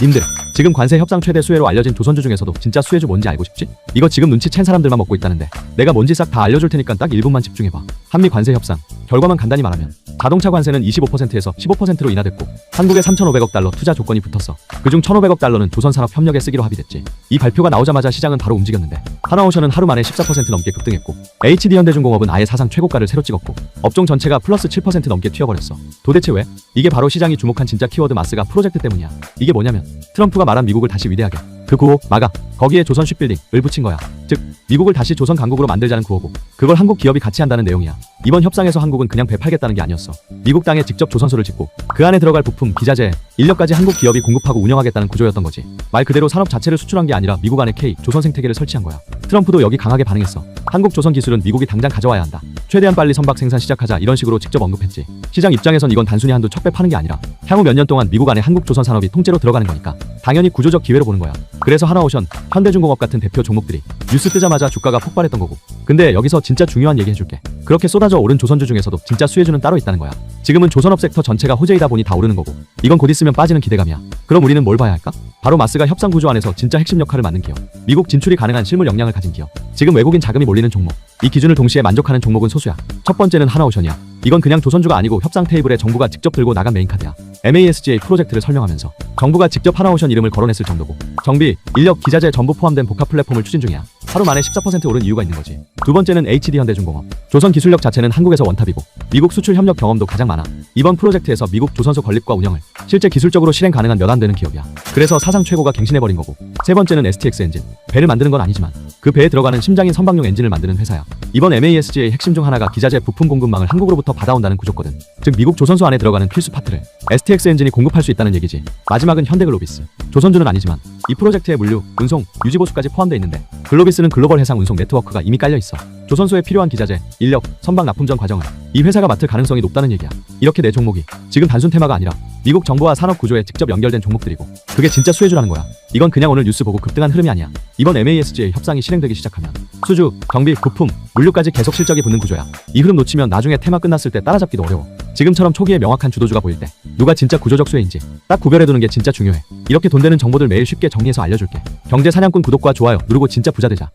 님들 지금 관세 협상 최대 수혜로 알려진 조선주 중에서도 진짜 수혜주 뭔지 알고 싶지? 이거 지금 눈치 챈 사람들만 먹고 있다는데 내가 뭔지 싹 다 알려줄 테니까 딱 1분만 집중해봐 한미 관세 협상. 결과만 간단히 말하면 자동차 관세는 25%에서 15%로 인하됐고 한국에 3,500억 달러 투자 조건이 붙었어. 그중 1,500억 달러는 조선산업협력에 쓰기로 합의됐지. 이 발표가 나오자마자 시장은 바로 움직였는데 하나오션은 하루 만에 14% 넘게 급등했고 HD현대중공업은 아예 사상 최고가를 새로 찍었고 업종 전체가 플러스 7% 넘게 튀어버렸어. 도대체 왜? 이게 바로 시장이 주목한 진짜 키워드 마스가 프로젝트 때문이야. 이게 뭐냐면 트럼프가 말한 미국을 다시 위대하게 그 구호 마가 거기에 조선 쉽빌딩을 붙인 거야. 즉 미국을 다시 조선 강국으로 만들자는 구호고 그걸 한국 기업이 같이 한다는 내용이야. 이번 협상에서 한국은 그냥 배 팔겠다는 게 아니었어. 미국 땅에 직접 조선소를 짓고 그 안에 들어갈 부품 기자재 인력까지 한국 기업이 공급하고 운영하겠다는 구조였던 거지. 말 그대로 산업 자체를 수출한 게 아니라 미국 안에 K 조선 생태계를 설치한 거야. 트럼프도 여기 강하게 반응했어. 한국 조선 기술은 미국이 당장 가져와야 한다. 최대한 빨리 선박 생산 시작하자 이런 식으로 직접 언급했지. 시장 입장에선 이건 단순히 한두 척배 파는 게 아니라 향후 몇 년 동안 미국 안에 한국 조선 산업이 통째로 들어가는 거니까 당연히 구조적 기회로 보는 거야. 그래서 하나오션 현대중공업 같은 대표 종목들이 뉴스 뜨자마자 주가가 폭발했던 거고. 근데 여기서 진짜 중요한 얘기 해줄게. 그렇게 쏟아져 오른 조선주 중에서도 진짜 수혜주는 따로 있다는 거야. 지금은 조선업 섹터 전체가 호재이다 보니 다 오르는 거고. 이건 곧 있으면 빠지는 기대감이야. 그럼 우리는 뭘 봐야 할까? 바로 마스가 협상 구조 안에서 진짜 핵심 역할을 맡는 기업. 미국 진출이 가능한 실물 역량을 가진 기업. 지금 외국인 자금이 몰리는 종목. 이 기준을 동시에 만족하는 종목은 소수야. 첫 번째는 하나오션이야 이건 그냥 조선주가 아니고 협상 테이블에 정부가 직접 들고 나간 메인카드야. MASGA 프로젝트를 설명하면서 정부가 직접 하나오션 이름을 거론했을 정도고 정비, 인력, 기자재 전부 포함된 복합 플랫폼을 추진 중이야. 하루 만에 14% 오른 이유가 있는 거지. 두 번째는 HD현대중공업. 조선 기술력 자체는 한국에서 원탑이고 미국 수출 협력 경험도 가장 많아. 이번 프로젝트에서 미국 조선소 건립과 운영을 실제 기술적으로 실행 가능한 몇 안 되는 기업이야. 그래서 사상 최고가 갱신해버린 거고 세 번째는 STX 엔진. 배를 만드는 건 아니지만 그 배에 들어가는 심장인 선박용 엔진을 만드는 회사야. 이번 MASG의 핵심 중 하나가 기자재 부품 공급망을 한국으로부터 받아온다는 구조거든. 즉 미국 조선소 안에 들어가는 필수 파트를 STX 엔진이 공급할 수 있다는 얘기지. 마지막은 현대글로비스. 조선주는 아니지만 이 프로젝트에 물류, 운송, 유지보수까지 포함되어 있는데 글로비스는 글로벌 해상 운송 네트워크가 이미 깔려 있어. 조선소에 필요한 기자재, 인력, 선박 납품 전 과정을 이 회사가 맡을 가능성이 높다는 얘기야. 이렇게 네 종목이 지금 단순 테마가 아니라 미국 정부와 산업 구조에 직접 연결된 종목들이고 그게 진짜 수혜주라는 거야. 이건 그냥 오늘 뉴스 보고 급등한 흐름이 아니야. 이번 MASG의 협상이 실행되기 시작하면 수주, 경비, 부품, 물류까지 계속 실적이 붙는 구조야. 이 흐름 놓치면 나중에 테마 끝났을 때 따라잡기도 어려워. 지금처럼 초기에 명확한 주도주가 보일 때 누가 진짜 구조적 수혜인지 딱 구별해두는 게 진짜 중요해. 이렇게 돈 되는 정보들 매일 쉽게 정리해서 알려줄게. 경제 사냥꾼 구독과 좋아요 누르고 진짜 부자 되자